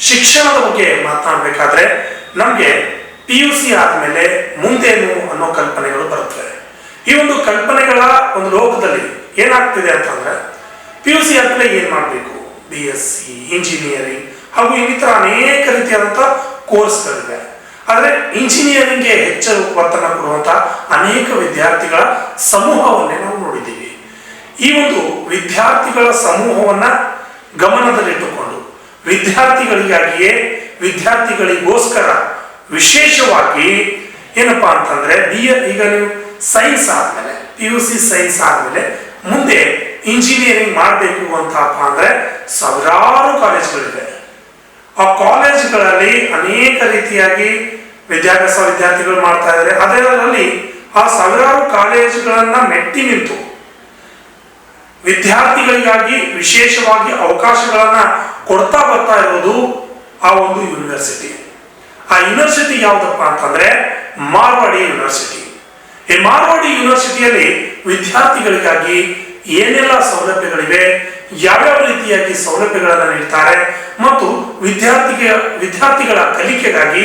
ಶಿಕ್ಷಣದ ಬಗ್ಗೆ ಮಾತನಾಡಬೇಕಾದ್ರೆ ನಮಗೆ ಪಿ ಯು ಸಿ ಆದಮೇಲೆ ಮುಂದೇನು ಅನ್ನೋ ಕಲ್ಪನೆಗಳು ಬರುತ್ತವೆ ಈ ಒಂದು ಕಲ್ಪನೆಗಳ ಒಂದು ಲೋಕದಲ್ಲಿ ಏನಾಗ್ತಿದೆ ಅಂತಂದ್ರೆ ಪಿ ಯು ಸಿ ಆದಮೇಲೆ ಏನು ಮಾಡಬೇಕು? ಬಿ ಎಸ್ ಸಿ ಇಂಜಿನಿಯರಿಂಗ್ ಹಾಗೂ ಇನ್ನಿತರ ಅನೇಕ ರೀತಿಯಾದಂಥ ಕೋರ್ಸ್ಗಳಿವೆ ಆದರೆ ಇಂಜಿನಿಯರಿಂಗ್ಗೆ ಹೆಚ್ಚು ಒತ್ತನ್ನು ಕೊಡುವಂಥ ಅನೇಕ ವಿದ್ಯಾರ್ಥಿಗಳ ಸಮೂಹವನ್ನೇ ನಾವು ನೋಡಿದ್ದೀವಿ. ಈ ಒಂದು ವಿದ್ಯಾರ್ಥಿಗಳ ಸಮೂಹವನ್ನ ಗಮನದಲ್ಲಿಟ್ಟುಕೊಂಡು ವಿದ್ಯಾರ್ಥಿಗಳಿಗಾಗಿಯೇ ವಿದ್ಯಾರ್ಥಿಗಳಿಗೋಸ್ಕರ ವಿಶೇಷವಾಗಿ ಏನಪ್ಪಾ ಅಂತಂದ್ರೆ ಬಿ ಎ ಈಗ ನೀವು ಸೈನ್ಸ್ ಆದಮೇಲೆ ಪಿ ಯು ಸಿ ಸೈನ್ಸ್ ಆದಮೇಲೆ ಮುಂದೆ ಇಂಜಿನಿಯರಿಂಗ್ ಮಾಡಬೇಕು ಅಂತಪ್ಪ ಅಂದ್ರೆ ಸಾವಿರಾರು ಕಾಲೇಜ್ಗಳಿವೆ. ಆ ಕಾಲೇಜುಗಳಲ್ಲಿ ಅನೇಕ ರೀತಿಯಾಗಿ ವಿದ್ಯಾಭ್ಯಾಸ ವಿದ್ಯಾರ್ಥಿಗಳು ಮಾಡ್ತಾ ಇದ್ದಾರೆ. ಅದರಲ್ಲಿ ಆ ಸಾವಿರಾರು ಕಾಲೇಜುಗಳನ್ನು ಮೆಟ್ಟಿ ನಿಂತು ವಿದ್ಯಾರ್ಥಿಗಳಿಗಾಗಿ ವಿಶೇಷವಾಗಿ ಅವಕಾಶಗಳನ್ನು ಕೊಡ್ತಾ ಬರ್ತಾ ಇರೋದು ಆ ಒಂದು ಯೂನಿವರ್ಸಿಟಿ ಆ ಯೂನಿವರ್ಸಿಟಿ ಯಾವುದಪ್ಪ ಅಂತಂದ್ರೆ ಮಾರ್ವಾಡಿ ಯೂನಿವರ್ಸಿಟಿ ಈ ಮಾರ್ವಾಡಿ ಯೂನಿವರ್ಸಿಟಿಯಲ್ಲಿ ವಿದ್ಯಾರ್ಥಿಗಳಿಗಾಗಿ ಏನೆಲ್ಲ ಸೌಲಭ್ಯಗಳಿವೆ, ಯಾವ್ಯಾವ ರೀತಿಯಾಗಿ ಸೌಲಭ್ಯಗಳನ್ನು ನೀಡ್ತಾರೆ ಮತ್ತು ವಿದ್ಯಾರ್ಥಿಗೆ, ವಿದ್ಯಾರ್ಥಿಗಳ ಕಲಿಕೆಗಾಗಿ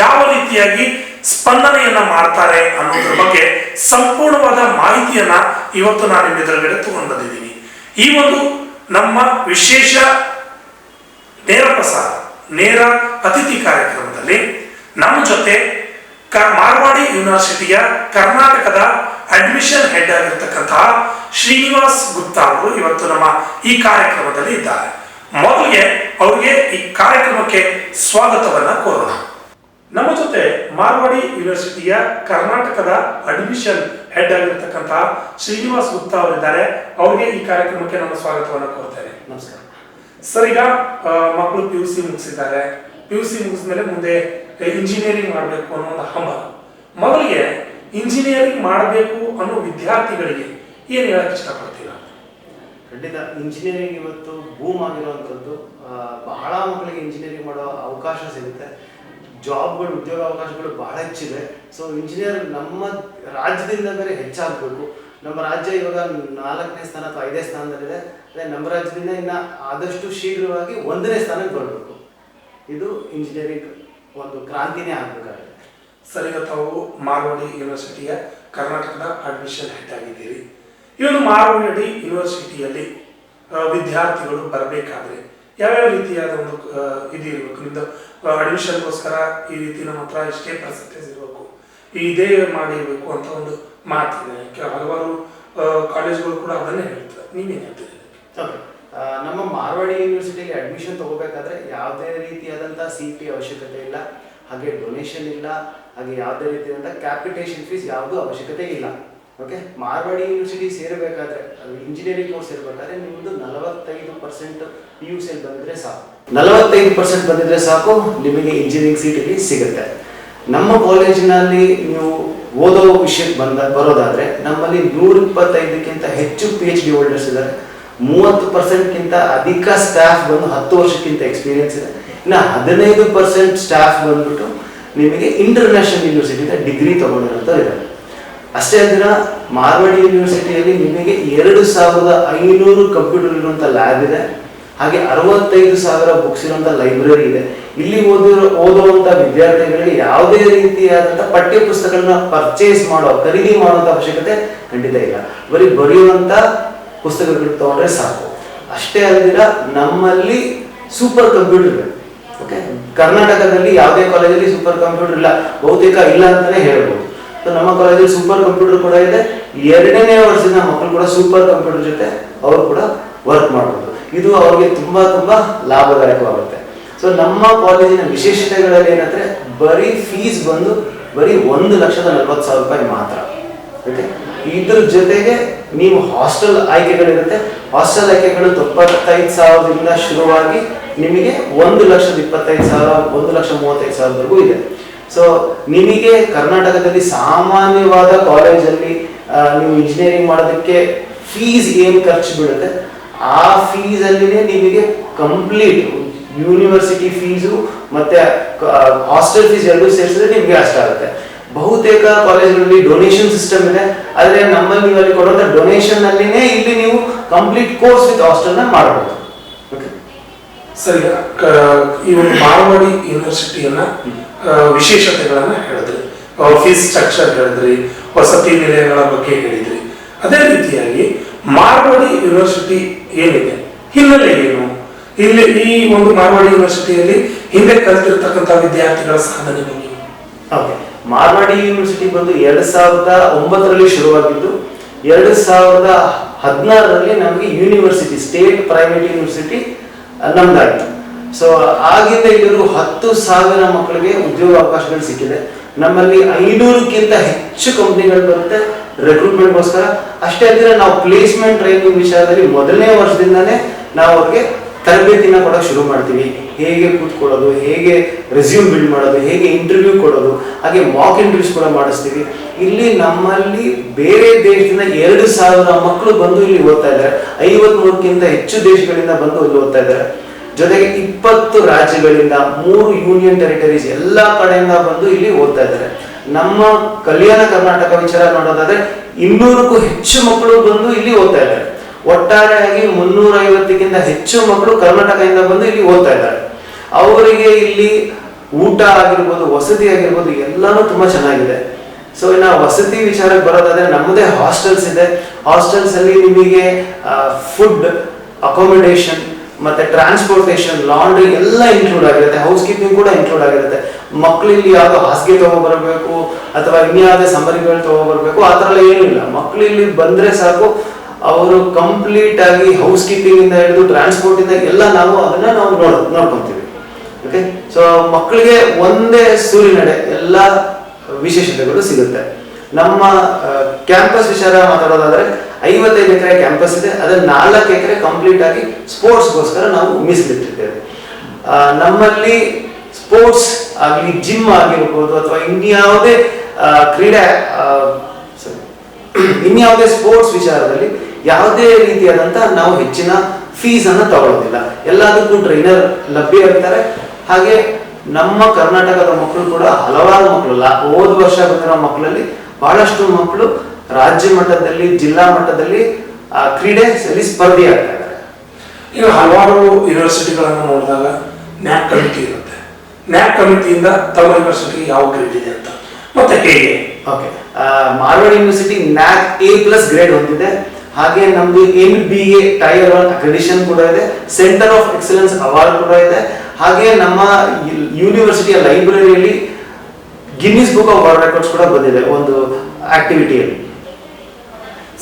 ಯಾವ ರೀತಿಯಾಗಿ ಸ್ಪಂದನೆಯನ್ನ ಮಾಡ್ತಾರೆ ಅನ್ನೋದ್ರ ಬಗ್ಗೆ ಸಂಪೂರ್ಣವಾದ ಮಾಹಿತಿಯನ್ನ ಇವತ್ತು ನಾನು ನಿಮ್ಮ ಎದುರುಗಡೆ ತಗೊಂಡು ಬಂದಿದ್ದೀನಿ. ಈ ಒಂದು ನಮ್ಮ ವಿಶೇಷ ನೇರ ಪ್ರಸಾರ, ನೇರ ಅತಿಥಿ ಕಾರ್ಯಕ್ರಮದಲ್ಲಿ ನಮ್ಮ ಜೊತೆ ಮಾರ್ವಾಡಿ ಯೂನಿವರ್ಸಿಟಿಯ ಕರ್ನಾಟಕದ ಅಡ್ಮಿಷನ್ ಹೆಡ್ ಆಗಿರ್ತಕ್ಕಂತಹ ಶ್ರೀನಿವಾಸ್ ಗುಪ್ತಾ ಅವರು ಇವತ್ತು ನಮ್ಮ ಈ ಕಾರ್ಯಕ್ರಮದಲ್ಲಿ ಇದ್ದಾರೆ. ಮೊದಲಿಗೆ ಅವರಿಗೆ ಈ ಕಾರ್ಯಕ್ರಮಕ್ಕೆ ಸ್ವಾಗತವನ್ನ ಕೋರೋಣ. ನಮ್ಮ ಜೊತೆ ಮಾರ್ವಾಡಿ ಯೂನಿವರ್ಸಿಟಿಯ ಕರ್ನಾಟಕದ ಅಡ್ಮಿಷನ್ ಹೆಡ್ ಆಗಿರ್ತಕ್ಕಂತಹ ಶ್ರೀನಿವಾಸ್ ಗುಪ್ತಾ ಅವರಿದ್ದಾರೆ. ಅವರಿಗೆ ಈ ಕಾರ್ಯಕ್ರಮಕ್ಕೆ ನಮ್ಮ ಸ್ವಾಗತವನ್ನು ಕೋರ್ತೇನೆ. ನಮಸ್ಕಾರ. ಸರ್ ಈಗ ಮಕ್ಕಳು ಪಿ ಯು ಸಿ ಮುಗಿಸಿದ್ದಾರೆ. ಪಿ ಯು ಸಿ ಮುಗಿಸ್ಮೇಲೆ ಮುಂದೆ ಇಂಜಿನಿಯರಿಂಗ್ ಮಾಡಬೇಕು ಅನ್ನೋ ಒಂದು ಹಂಬ ಮೊದಲಿಗೆ ಇಂಜಿನಿಯರಿಂಗ್ ಮಾಡಬೇಕು ಅನ್ನೋ ವಿದ್ಯಾರ್ಥಿಗಳಿಗೆ ಏನು ಹೇಳಕ್ ಇಷ್ಟಪಡ್ತೀರಾ? ಖಂಡಿತ ಇಂಜಿನಿಯರಿಂಗ್ ಇವತ್ತು ಬೂಮ್ ಆಗಿರುವಂಥದ್ದು. ಬಹಳ ಮಕ್ಕಳಿಗೆ ಇಂಜಿನಿಯರಿಂಗ್ ಮಾಡೋ ಅವಕಾಶ ಸಿಗುತ್ತೆ. ಜಾಬ್ಗಳು ಉದ್ಯೋಗ ಅವಕಾಶಗಳು ಬಹಳ ಹೆಚ್ಚಿದೆ. ಸೊ ಇಂಜಿನಿಯರ್ ನಮ್ಮ ರಾಜ್ಯದಿಂದ ಬೇರೆ ಹೆಚ್ಚಾಗಬೇಕು. ನಮ್ಮ ರಾಜ್ಯ ಇವಾಗ ನಾಲ್ಕನೇ ಸ್ಥಾನ ಅಥವಾ ಐದನೇ ಸ್ಥಾನದಲ್ಲಿದೆ. ಅದೇ ನಮ್ಮ ರಾಜ್ಯದಿಂದ ಇನ್ನು ಆದಷ್ಟು ಶೀಘ್ರವಾಗಿ ಒಂದನೇ ಸ್ಥಾನಕ್ಕೆ ಬರಬೇಕು. ಇದು ಇಂಜಿನಿಯರಿಂಗ್ ಒಂದು ಕ್ರಾಂತಿನೇ ಆಗಬೇಕಾಗಿದೆ ಸರ್, ಈಗ ತಾವು ಮಾರ್ವಾಡಿ ಯೂನಿವರ್ಸಿಟಿಯ ಕರ್ನಾಟಕದ ಅಡ್ಮಿಷನ್ ಹೆಡ್ ಆಗಿದ್ದೀರಿ. ಈ ಒಂದು ಯೂನಿವರ್ಸಿಟಿಯಲ್ಲಿ ವಿದ್ಯಾರ್ಥಿಗಳು ಬರಬೇಕಾದ್ರೆ ಯಾವ್ಯಾವ ರೀತಿಯಾದ ಒಂದು ಇದು ಇರಬೇಕು? ನಿಮ್ದು ಅಡ್ಮಿಷನ್ಗೋಸ್ಕರ ಈ ರೀತಿ ನಮ್ಮ ಹತ್ರ ಇಷ್ಟೇ ಪರ್ಸೆಂಟೇಜ್ ಇರಬೇಕು ಇದೇ ಮಾಡಿರ್ಬೇಕು ಅಂತ ಒಂದು ಮಾತಿದೆ. ಹಲವಾರು ಕಾಲೇಜ್ಗಳು ಕೂಡ ಅದನ್ನೇ ಹೇಳ್ತಾರೆ. ನೀವೇನು ಹೇಳ್ತೀರಿ. ನಮ್ಮ ಮಾರ್ವಾಡಿ ಯೂನಿವರ್ಸಿಟಿಗೆ ಅಡ್ಮಿಷನ್ ತಗೋಬೇಕಾದ್ರೆ ಯಾವುದೇ ರೀತಿಯಾದಂಥ ಸಿ ಪಿ ಅವಶ್ಯಕತೆ ಇಲ್ಲ. ಹಾಗೆ ಡೊನೇಷನ್ ಇಲ್ಲ. ಹಾಗೆ ಯಾವುದೇ ರೀತಿಯಾದಂಥ ಕ್ಯಾಪಿಟೇಷನ್ ಫೀಸ್ ಯಾವುದೂ ಅವಶ್ಯಕತೆ ಇಲ್ಲ. ಓಕೆ ಮಾರ್ವಾಡಿ ಯೂನಿವರ್ಸಿಟಿ ಸೇರಬೇಕಾದ್ರೆ ಇಂಜಿನಿಯರಿಂಗ್ ಕೋರ್ಸ್ ಇರಬೇಕಾದ್ರೆ ನಿಮ್ಮದು ನಲವತ್ತೈದು ಪರ್ಸೆಂಟ್ ಪಿ ಯು ಸಿಯಲ್ಲಿ ಬಂದರೆ ಸಾಕು. ನಲವತ್ತೈದು ಪರ್ಸೆಂಟ್ ಬಂದಿದ್ರೆ ಸಾಕು, ನಿಮಗೆ ಇಂಜಿನಿಯರಿಂಗ್ ಸೀಟ್ ಇಲ್ಲಿ ಸಿಗುತ್ತೆ. ನಮ್ಮ ಕಾಲೇಜಿನಲ್ಲಿ ನೀವು ಓದೋ ವಿಷಯಕ್ಕೆ ಬಂದ, ಬರೋದಾದ್ರೆ, ನಮ್ಮಲ್ಲಿ ನೂರ ಇಪ್ಪತ್ತೈದಕ್ಕಿಂತ ಹೆಚ್ಚು ಪಿ ಎಚ್ ಡಿ ಹೋಲ್ಡರ್ಸ್ ಇದ್ದಾರೆ. ಮೂವತ್ತು ಪರ್ಸೆಂಟ್ಗಿಂತ ಅಧಿಕ ಸ್ಟಾಫ್ ಬಂದು ಹತ್ತು ವರ್ಷಕ್ಕಿಂತ ಎಕ್ಸ್ಪೀರಿಯನ್ಸ್ ಇದೆ. ಇನ್ನು ಹದಿನೈದು ಪರ್ಸೆಂಟ್ ಸ್ಟಾಫ್ ಬಂದ್ಬಿಟ್ಟು ನಿಮಗೆ ಇಂಟರ್ನ್ಯಾಷನಲ್ ಯೂನಿವರ್ಸಿಟಿಯಿಂದ ಡಿಗ್ರಿ ತಗೊಂಡಿರೋ ಇದ್ದಾರೆ. ಅಷ್ಟೇ ಅಲ್ಲದಿರ ಮಾರ್ವಾಡಿ ಯೂನಿವರ್ಸಿಟಿಯಲ್ಲಿ ನಿಮಗೆ ಎರಡು ಸಾವಿರದ ಐನೂರು ಕಂಪ್ಯೂಟರ್ ಇರುವಂಥ ಲ್ಯಾಬ್ ಇದೆ, ಹಾಗೆ ಅರವತ್ತೈದು ಸಾವಿರ ಬುಕ್ಸ್ ಇರುವಂಥ ಲೈಬ್ರರಿ ಇದೆ. ಇಲ್ಲಿ ಓದಿರೋ ಓದುವಂಥ ವಿದ್ಯಾರ್ಥಿಗಳಿಗೆ ಯಾವುದೇ ರೀತಿಯಾದಂಥ ಪಠ್ಯ ಪುಸ್ತಕಗಳನ್ನ ಪರ್ಚೇಸ್ ಮಾಡೋ, ಖರೀದಿ ಮಾಡುವಂಥ ಅವಶ್ಯಕತೆ ಖಂಡಿತ ಇಲ್ಲ. ಬರೀ ಬರೆಯುವಂಥ ಪುಸ್ತಕಗಳು ತಗೊಂಡ್ರೆ ಸಾಕು. ಅಷ್ಟೇ ಅಲ್ಲದಿರ ನಮ್ಮಲ್ಲಿ ಸೂಪರ್ ಕಂಪ್ಯೂಟರ್ ಇದೆ. ಓಕೆ ಕರ್ನಾಟಕದಲ್ಲಿ ಯಾವುದೇ ಕಾಲೇಜಲ್ಲಿ ಸೂಪರ್ ಕಂಪ್ಯೂಟರ್ ಇಲ್ಲ. ಬಹುತೇಕ ಇಲ್ಲ ಅಂತಾನೆ ಹೇಳ್ಬೋದು. ನಮ್ಮ ಕಾಲೇಜಲ್ಲಿ ಸೂಪರ್ ಕಂಪ್ಯೂಟರ್ ಕೂಡ ಇದೆ. ಎರಡನೇ ವರ್ಷದ ಮಕ್ಕಳು ಕೂಡ ಸೂಪರ್ ಕಂಪ್ಯೂಟರ್ ಜೊತೆ ಅವರು ಕೂಡ ವರ್ಕ್ ಮಾಡಬಹುದು ಇದು ಅವ್ರಿಗೆ ತುಂಬಾ ತುಂಬಾ ಲಾಭದಾಯಕವಾಗುತ್ತೆ. ಸೊ ನಮ್ಮ ಕಾಲೇಜಿನ ವಿಶೇಷತೆಗಳಲ್ಲಿ ಏನಂದ್ರೆ ಬರೀ ಫೀಸ್ ಬಂದು ಬರೀ ಒಂದು ಲಕ್ಷದ ನಲ್ವತ್ತು ಸಾವಿರ ರೂಪಾಯಿ ಮಾತ್ರ. ಓಕೆ ಇದ್ರ ಜೊತೆಗೆ ನೀವು ಹಾಸ್ಟೆಲ್ ಆಯ್ಕೆಗಳಿರುತ್ತೆ. ಹಾಸ್ಟೆಲ್ ಆಯ್ಕೆಗಳು ತೊಂಬತ್ತೈದು ಸಾವಿರದಿಂದ ಶುರುವಾಗಿ ನಿಮಗೆ ಒಂದು ಲಕ್ಷದ ಇಪ್ಪತ್ತೈದು ಸಾವಿರ, ಒಂದು ಲಕ್ಷ ಮೂವತ್ತೈದು ಸಾವಿರದವರೆಗೂ ಇದೆ. ಸೊ ನಿಮಗೆ ಕರ್ನಾಟಕದಲ್ಲಿ ಸಾಮಾನ್ಯವಾದ ಕಾಲೇಜಲ್ಲಿ ನೀವು ಇಂಜಿನಿಯರಿಂಗ್ ಮಾಡೋದಕ್ಕೆ ಫೀಸ್ ಏನು ಖರ್ಚು ಬೀಳುತ್ತೆ? ಆ ಫೀಸಲ್ಲಿನೇ ನಿಮಗೆ ಕಂಪ್ಲೀಟ್ ಯೂನಿವರ್ಸಿಟಿ ಫೀಸು ಮತ್ತೆ ಹಾಸ್ಟೆಲ್ ಫೀಸ್ ಎರಡೂ ಸೇರಿಸಿದ್ರೆ ನಿಮಗೆ ಅಷ್ಟಾಗುತ್ತೆ ಬಹುತೇಕ ಕಾಲೇಜ್ಗಳಲ್ಲಿ ಡೊನೇಷನ್ ಸಿಸ್ಟಮ್ ಇದೆ. ಆದರೆ ನಮ್ಮಲ್ಲಿ ನೀವು ಅಲ್ಲಿ ಕೊಡುವಂತ ಡೊನೇಷನ್ ಇಲ್ಲಿ ನೀವು ಕಂಪ್ಲೀಟ್ ಕೋರ್ಸ್ ವಿತ್ ಹಾಸ್ಟೆಲ್ನ ಮಾಡಬಹುದು ಸರಿ ಈ ಒಂದು ಮಾರವಾಡಿ ಯೂನಿವರ್ಸಿಟಿಯನ್ನ ವಿಶೇಷತೆಗಳನ್ನ ಹೇಳಿದ್ರಿ. ಫೀಸ್ ಸ್ಟ್ರಕ್ಚರ್ ಹೇಳಿದ್ರಿ ವಸತಿ ನಿಲಯಗಳ ಬಗ್ಗೆ ಹೇಳಿದ್ರಿ. ಅದೇ ರೀತಿಯಾಗಿ ಮಾರ್ವಾಡಿ ಯೂನಿವರ್ಸಿಟಿ ಏನಿದೆ? ಹಿನ್ನೆಲೆ ಏನು? ಇಲ್ಲಿ ಈ ಒಂದು ಮಾರ್ವಾಡಿ ಯೂನಿವರ್ಸಿಟಿಯಲ್ಲಿ ಹಿಂದೆ ಕಲಿತಿರ್ತಕ್ಕಂಥ ವಿದ್ಯಾರ್ಥಿಗಳ ಸಾಧನೆ ಬಗ್ಗೆ. ಓಕೆ. ಮಾರ್ವಾಡಿ ಯೂನಿವರ್ಸಿಟಿ ಬಂದು ಎರಡ್ ಸಾವಿರದ ಒಂಬತ್ತರಲ್ಲಿ ಶುರುವಾಗಿದ್ದು, ಎರಡು ಸಾವಿರದ ಹದಿನಾರರಲ್ಲಿ ನಮಗೆ ಯೂನಿವರ್ಸಿಟಿ ಸ್ಟೇಟ್ ಪ್ರೈವೇಟ್ ಯೂನಿವರ್ಸಿಟಿ ನಮ್ದಾಗಿತ್ತು ಸೊ ಆಗಿಂದ ಇಲ್ಲಿವರೆಗೂ ಹತ್ತು ಸಾವಿರ ಮಕ್ಕಳಿಗೆ ಉದ್ಯೋಗ ಅವಕಾಶಗಳು ಸಿಕ್ಕಿದೆ. ನಮ್ಮಲ್ಲಿ ಐನೂರಕ್ಕಿಂತ ಹೆಚ್ಚು ಕಂಪ್ನಿಗಳು ಬರುತ್ತೆ. ರೆಕ್ರೂಟ್ಮೆಂಟ್ಗೋಸ್ಕರ ಅಷ್ಟೇ ಅಲ್ಲದೆ ನಾವು ಪ್ಲೇಸ್ಮೆಂಟ್ ಟ್ರೈನಿಂಗ್ ವಿಷಯದಲ್ಲಿ ಮೊದಲನೇ ವರ್ಷದಿಂದಲೇ ನಾವು ಅವ್ರಿಗೆ ತರಬೇತಿನ ಕೊಡೋಕೆ ಶುರು ಮಾಡ್ತೀವಿ. ಹೇಗೆ ಕೂತ್ಕೊಳ್ಳೋದು, ಹೇಗೆ ರೆಸ್ಯೂಮ್ ಬಿಲ್ಡ್ ಮಾಡೋದು, ಹೇಗೆ ಇಂಟರ್ವ್ಯೂ ಕೊಡೋದು, ಹಾಗೆ ಮಾಕ್ ಇಂಟರ್ವ್ಯೂಸ್ ಕೂಡ ಮಾಡಿಸ್ತೀವಿ. ಇಲ್ಲಿ ನಮ್ಮಲ್ಲಿ ಬೇರೆ ದೇಶದಿಂದ ಎರಡು ಸಾವಿರ ಮಕ್ಕಳು ಬಂದು ಇಲ್ಲಿ ಓದ್ತಾ ಇದ್ದಾರೆ. ಐವತ್ಮೂರಕ್ಕಿಂತ ಹೆಚ್ಚು ದೇಶಗಳಿಂದ ಬಂದು ಇಲ್ಲಿ ಓದ್ತಾ ಇದ್ದಾರೆ. ಜೊತೆಗೆ ಇಪ್ಪತ್ತು ರಾಜ್ಯಗಳಿಂದ ಮೂರು ಯೂನಿಯನ್ ಟೆರಿಟರೀಸ್ ಎಲ್ಲ ಕಡೆಯಿಂದ ಬಂದು ಇಲ್ಲಿ ಓದ್ತಾ ಇದ್ದಾರೆ. ನಮ್ಮ ಕಲ್ಯಾಣ ಕರ್ನಾಟಕ ವಿಚಾರ ನೋಡೋದಾದ್ರೆ ಇನ್ನೂರಕ್ಕೂ ಹೆಚ್ಚು ಮಕ್ಕಳು ಬಂದು ಇಲ್ಲಿ ಓದ್ತಾ ಇದ್ದಾರೆ. ಒಟ್ಟಾರೆಯಾಗಿ ಮುನ್ನೂರ ಐವತ್ತಕ್ಕಿಂತ ಹೆಚ್ಚು ಮಕ್ಕಳು ಕರ್ನಾಟಕದಿಂದ ಬಂದು ಇಲ್ಲಿ ಓದ್ತಾ ಇದ್ದಾರೆ. ಅವರಿಗೆ ಇಲ್ಲಿ ಊಟ ಆಗಿರ್ಬೋದು, ವಸತಿ ಆಗಿರ್ಬೋದು, ಎಲ್ಲಾನು ತುಂಬಾ ಚೆನ್ನಾಗಿದೆ. ಸೊ ಇನ್ನು ವಸತಿ ವಿಚಾರಕ್ಕೆ ಬರೋದಾದ್ರೆ ನಮ್ಮದೇ ಹಾಸ್ಟೆಲ್ಸ್ ಇದೆ. ಹಾಸ್ಟೆಲ್ಸ್ ಅಲ್ಲಿ ನಿಮಗೆ ಫುಡ್ ಅಕಾಮಿಡೇಷನ್ ಮತ್ತೆ ಟ್ರಾನ್ಸ್ಪೋರ್ಟೇಷನ್ ಲಾಂಡ್ರಿ ಎಲ್ಲ ಇನ್ಕ್ಲೂಡ್ ಆಗಿರುತ್ತೆ. ಹೌಸ್ ಕೀಪಿಂಗ್ ಕೂಡ ಇನ್ಕ್ಲೂಡ್ ಆಗಿರುತ್ತೆ. ಮಕ್ಳು ಇಲ್ಲಿ ಯಾವುದೋ ಹಾಸಿಗೆ ತಗೊಬರ್ಬೇಕು ಅಥವಾ ಇನ್ಯಾವುದೇ ಸಮರಿಗಳು ತಗೊಬರ್ಬೇಕು, ಆ ಥರ ಏನೂ ಇಲ್ಲ ಮಕ್ಳು ಇಲ್ಲಿ ಬಂದ್ರೆ ಸಾಕು, ಅವರು ಕಂಪ್ಲೀಟ್ ಆಗಿ ಹೌಸ್ ಕೀಪಿಂಗ್ ಇಂದ ಹಿಡಿದು ಟ್ರಾನ್ಸ್ಪೋರ್ಟ್ ಇಂದ ಎಲ್ಲ ನಾವು ಅದನ್ನ ನಾವು ನೋಡ್, ನೋಡ್ಕೊಂತೀವಿ. ಓಕೆ ಸೊ ಮಕ್ಕಳಿಗೆ ಒಂದೇ ಸೂರಿನಡೆ ಎಲ್ಲ ವಿಶೇಷತೆಗಳು ಸಿಗುತ್ತೆ. ನಮ್ಮ ಕ್ಯಾಂಪಸ್ ವಿಚಾರ ಮಾತಾಡೋದಾದ್ರೆ ಐವತ್ತೈದು ಎಕರೆ ಕ್ಯಾಂಪಸ್ ಇದೆ. ಅದರ ನಾಲ್ಕು ಎಕರೆ ಕಂಪ್ಲೀಟ್ ಆಗಿ ಸ್ಪೋರ್ಟ್ಸ್ಗೋಸ್ಕರ ನಾವು ಮೀಸಲಿಟ್ಟಿದ್ದೇವೆ ನಮ್ಮಲ್ಲಿ ಸ್ಪೋರ್ಟ್ಸ್ ಆಗಲಿ ಜಿಮ್ ಆಗಿರ್ಬೋದು ಅಥವಾ ಇನ್ಯಾವುದೇ ಕ್ರೀಡೆ ಇನ್ಯಾವುದೇ ಸ್ಪೋರ್ಟ್ಸ್ ವಿಚಾರದಲ್ಲಿ ಯಾವುದೇ ರೀತಿಯಾದಂತಹ ನಾವು ಹೆಚ್ಚಿನ ಫೀಸ್ ಅನ್ನು ತಗೊಳ್ಳೋದಿಲ್ಲ ಎಲ್ಲದಕ್ಕೂ ಟ್ರೈನರ್ ಲಭ್ಯ ಇರ್ತಾರೆ. ಹಾಗೆ ನಮ್ಮ ಕರ್ನಾಟಕದ ಮಕ್ಕಳು ಕೂಡ ಹಲವಾರು ಮಕ್ಕಳು, ಲಾ- ಹೋದ ವರ್ಷ ಬಂದಿರೋ ಮಕ್ಕಳಲ್ಲಿ ಬಹಳಷ್ಟು ಮಕ್ಕಳು ರಾಜ್ಯ ಮಟ್ಟದಲ್ಲಿ ಜಿಲ್ಲಾ ಮಟ್ಟದಲ್ಲಿ ಕ್ರೀಡೆಯಲ್ಲಿ ಸ್ಪರ್ಧೆ ಆಗ್ತಾ ಇದ್ದಾರೆ. ಈಗ ಹಲವಾರು ಯೂನಿವರ್ಸಿಟಿಗಳನ್ನು ನೋಡಿದಾಗ ನ್ಯಾಕ್ ಕಮಿಟಿ ಇರುತ್ತೆ. ನ್ಯಾಕ್ ಕಮಿಟಿಯಿಂದ ತಮ್ಮ ಯೂನಿವರ್ಸಿಟಿ ಯಾವ ಗ್ರೇಡ್ ಇದೆ ಅಂತ. ಮತ್ತೆ ಹೇಗೆ? Okay Marwad university NAAC A plus grade ಹೊಂದಿದೆ. ಹಾಗೆ ನಮ್ದು N B A tier one accreditation ಕೂಡ ಇದೆ. ಸೆಂಟರ್ ಆಫ್ ಎಕ್ಸಲೆನ್ಸ್ ಅವಾರ್ಡ್ ಕೂಡ ಇದೆ. ಹಾಗೆ ನಮ್ಮ ಯೂನಿವರ್ಸಿಟಿಯ ಲೈಬ್ರರಿಯಲ್ಲಿ Guinness book of world records ಕೂಡ ಬಂದಿದೆ ಒಂದು ಆಕ್ಟಿವಿಟಿಯಲ್ಲಿ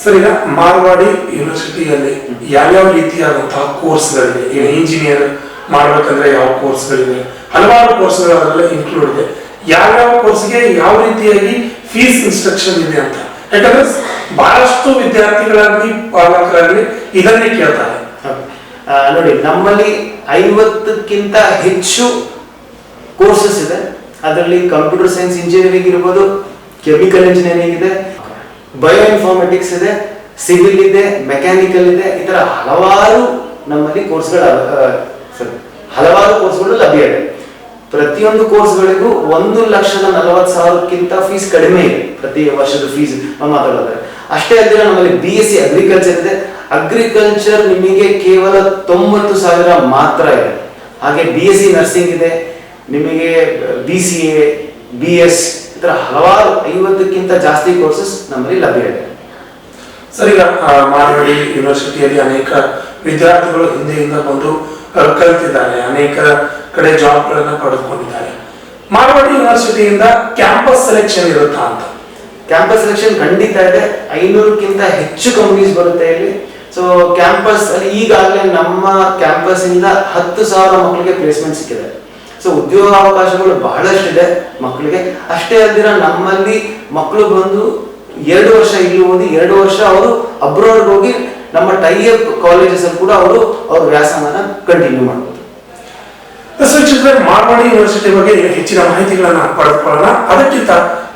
ಸರ್ ಮಾರ್ವಾಡಿ ಯೂನಿವರ್ಸಿಟಿಯಲ್ಲಿ ಯಾವ್ಯಾವ ರೀತಿಯಾದಂತಹ ಕೋರ್ಸ್ಗಳಿವೆ ಈಗ ಇಂಜಿನಿಯರ್ ಮಾಡ್ಬೇಕಂದ್ರೆ ಯಾವ ಕೋರ್ಸ್ಗಳಿವೆ ಹಲವಾರು ಕೋರ್ಸ್ಗಳು ಅದರಲ್ಲಿ ಇನ್ಕ್ಲೂಡ್ ಇದೆ. ಯಾವ್ಯಾವ ಕೋರ್ಸ್ಗೆ ಯಾವ ರೀತಿಯಾಗಿ ಫೀಸ್ ಇನ್ಸ್ಟ್ರಕ್ಷನ್ ಇದೆ ಅಂತ? ಯಾಕಂದ್ರೆ ಬಹಳಷ್ಟು ವಿದ್ಯಾರ್ಥಿಗಳಾಗಲಿ, ಪಾಲಕರಾಗಲಿ ಇದನ್ನೇ ಕೇಳ್ತಾರೆ. ನೋಡಿ, ನಮ್ಮಲ್ಲಿ ಐವತ್ತಕ್ಕಿಂತ ಹೆಚ್ಚು ಕೋರ್ಸಸ್ ಇದೆ. ಅದರಲ್ಲಿ ಕಂಪ್ಯೂಟರ್ ಸೈನ್ಸ್ ಇಂಜಿನಿಯರಿಂಗ್ ಇರ್ಬೋದು ಕೆಮಿಕಲ್ ಇಂಜಿನಿಯರಿಂಗ್ ಇದೆ. ಬಯೋ ಇನ್ಫಾರ್ಮೆಟಿಕ್ಸ್ ಇದೆ ಸಿವಿಲ್ ಇದೆ ಮೆಕ್ಯಾನಿಕಲ್ ಇದೆ, ಈ ತರ ಹಲವಾರು ನಮ್ಮಲ್ಲಿ ಕೋರ್ಸ್ಗಳ ಹಲವಾರು ಕೋರ್ಸ್ಗಳು ಲಭ್ಯ ಇದೆ. ಪ್ರತಿಯೊಂದು ಕೋರ್ಸ್ಗಳಿಗೂ ಒಂದು ಲಕ್ಷದ ನಲವತ್ತು ಸಾವಿರಕ್ಕಿಂತ ಫೀಸ್ ಕಡಿಮೆ ಇದೆ. ಪ್ರತಿ ವರ್ಷದ ಫೀಸ್ ನಾವು ಮಾತಾಡೋದಾದ್ರೆ. ಅಷ್ಟೇ ಅಲ್ಲದೆ ನಮ್ಮಲ್ಲಿ ಬಿ ಎಸ್ ಸಿ ಅಗ್ರಿಕಲ್ಚರ್ ಇದೆ. ಅಗ್ರಿಕಲ್ಚರ್ ನಿಮಗೆ ಕೇವಲ ತೊಂಬತ್ತು ಸಾವಿರ ಮಾತ್ರ ಇದೆ. ಹಾಗೆ ಬಿ ಎಸ್ ಸಿ ನರ್ಸಿಂಗ್ ಇದೆ, ನಿಮಗೆ B C A B S ಥರ ಹಲವಾರು ಐವತ್ತಕ್ಕಿಂತ ಜಾಸ್ತಿ ಕೋರ್ಸಸ್ ನಮ್ಮಲ್ಲಿ ಲಭ್ಯ ಇದೆ. ಸರ್ ಈಗ ಯೂನಿವರ್ಸಿಟಿಯಲ್ಲಿ ಅನೇಕ ವಿದ್ಯಾರ್ಥಿಗಳು ಹಿಂದೆಯಿಂದ ಬಂದು ಕಲಿತಿದ್ದಾರೆ. ಅನೇಕ ಕಡೆ ಜಾಬ್ಗಳನ್ನು ಪಡೆದುಕೊಂಡಿದ್ದಾರೆ. ಮಾರವಾಡಿ ಯೂನಿವರ್ಸಿಟಿಯಿಂದ ಕ್ಯಾಂಪಸ್ ಸೆಲೆಕ್ಷನ್ ಇರುತ್ತಾ ಅಂತ? ಕ್ಯಾಂಪಸ್ ಸೆಲೆಕ್ಷನ್ ಖಂಡಿತ ಇದೆ. ಐನೂರಕ್ಕಿಂತ ಹೆಚ್ಚು ಕಂಪ್ನೀಸ್ ಬರುತ್ತೆ ಇಲ್ಲಿ. ಸೊ ಕ್ಯಾಂಪಸ್ ಅಲ್ಲಿ ಈಗಾಗಲೇ ನಮ್ಮ ಕ್ಯಾಂಪಸ್ ಇಂದ ಹತ್ತು ಸಾವಿರ ಮಕ್ಕಳಿಗೆ ಪ್ಲೇಸ್ಮೆಂಟ್ ಸಿಕ್ಕಿದೆ. ಸೊ ಉದ್ಯೋಗ ಅವಕಾಶಗಳು ಬಹಳಷ್ಟಿದೆ ಮಕ್ಕಳಿಗೆ. ಅಷ್ಟೇ ಅಲ್ದಿರ ನಮ್ಮಲ್ಲಿ ಮಕ್ಕಳು ಬಂದು ಎರಡು ವರ್ಷ ಇಲ್ಲಿ ಓದಿ ಎರಡು ವರ್ಷ ಅವರು ಅಬ್ರಾಡ್ ಹೋಗಿ ನಮ್ಮ ಟೈಯರ್ ಕಾಲೇಜಸ್ ಅಲ್ಲಿ ಕೂಡ ಅವರು ಅವ್ರ ವ್ಯಾಸಂಗನ ಕಂಟಿನ್ಯೂ ಮಾಡಬಹುದು ವೀಕ್ಷಕರೇ ಮಾರ್ವಾಡಿ ಯೂನಿವರ್ಸಿಟಿ ಬಗ್ಗೆ ಹೆಚ್ಚಿನ ಮಾಹಿತಿಗಳನ್ನ ಪಡೆದುಕೊಳ್ಳೋಣ. ಅದಕ್ಕಿಂತ